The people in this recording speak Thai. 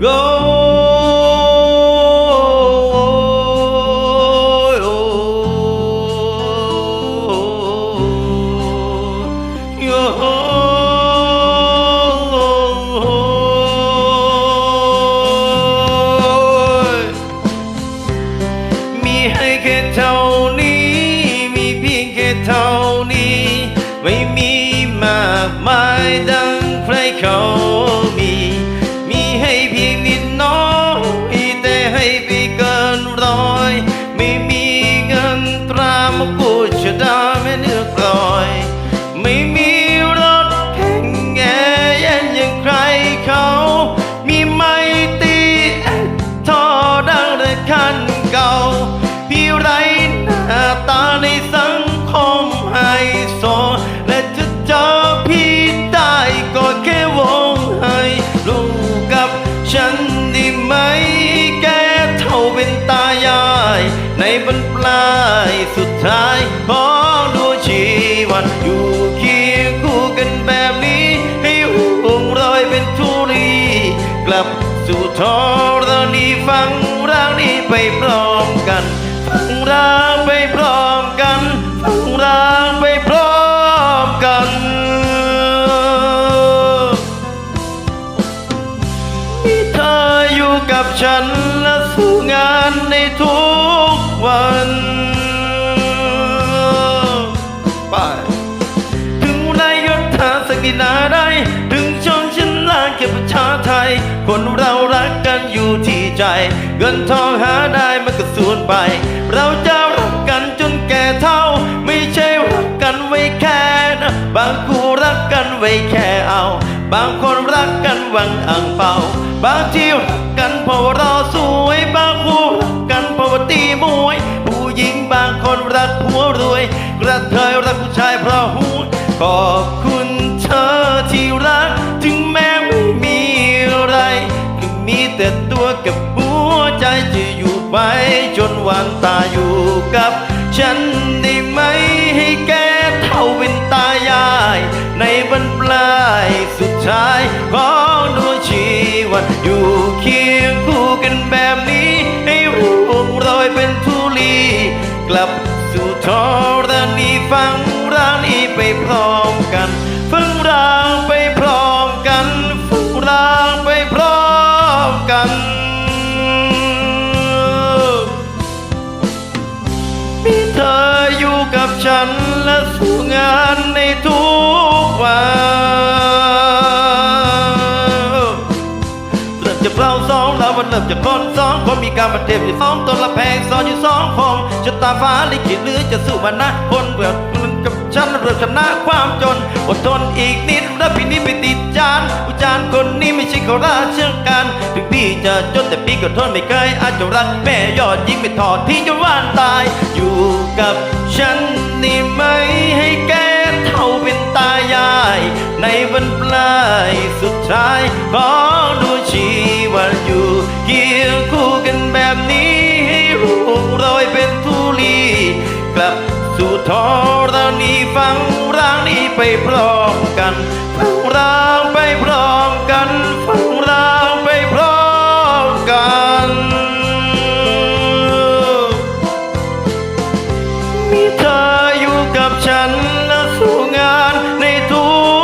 โามกุชดาแม่เนื้อกลอย ไม่มีรถแข่งแอร์เย็นอย่างใครเขา มีไม่ตีแอดทอดังแต่คันเก่า พี่ไรหน้าตาในสังคมไฮโซและจะเจอพี่ได้ก็แค่วงให้ลูกกับฉัน บรรปลายสุดท้ายของดวงชีวันอยู่เคียงคู่กันแบบนี้ ให้ห่วงรอยเป็นทุรีกลับสู่ทอรณีฟังร่างนี้ไปพร้อมกัน มีเธออยู่กับฉันและสู้งานในทุกวันไปถึงนายยศถาสกินาได้ ถึงชนชั้นล่างแค่ประชาไทย คนเรารักกันอยู่ที่ใจ เงินทองหาได้มันก็สูญไป เราจะรักกันจนแก่เท่า ไม่ใช่รักกันไว้แค่นะบางคู่รักกันไว้แค่เอา บางคนรักกันหวังอ่างเปา บางที่รักกันเพราะรอสวยบางคู่รักกันเพราะว่าตีมวย ผู้หญิงบางคนรักผัวรวย กระเทยรักผู้ชายเพราะหูขอบคุณเธอที่รัก ถึงแม้ไม่มีอะไรก็มีแต่ตัวกับหัวใจจะอยู่ไปจนวันตายอยู่กับฉันได้ไหม เคียงคู่กันแบบนี้ ให้ร่วงโรยเป็นทุลี กลับสู่ทอรณีฟังร่างนี้ไปพร้อมกันฟังร่างไปพร้อมกันฟังร่างไปพร้อมกันมีเธออยู่กับฉันและสู้งานในทุก สองเรามันเริ่มจากคนสองคนมีการมาเทียบอยู่สองตนละแพงซ้อนอยู่สองคงชะตาฟ้าลิขิตหรือจะสู้มานะคนเบื่อมันกับฉันเริ่มชนะความจนอดทนอีกนิดแล้วพี่นี้ไปติดจานอุจารคนนี้ไม่ใช่เขาราชการถึงพี่จะจนแต่พี่ก็ทนไม่เคยอาจจะรักแม่ยอดยิ่งไม่ถอดพี่จะว่านตาย อยู่กับฉันนี่ไหมให้แกเท่าเป็นตายาย ในวันปลายสุดท้ายของด เกี่ยงคู่กันแบบนี้ให้รู้รอยเป็นทุลีกลับสู่ทอรานีฟังร่างนี้ไปพร้อมกันฟังร่างไปพร้อมกันฟังร่างไปพร้อมกันมีเธออยู่กับฉันและสู่งานในทุก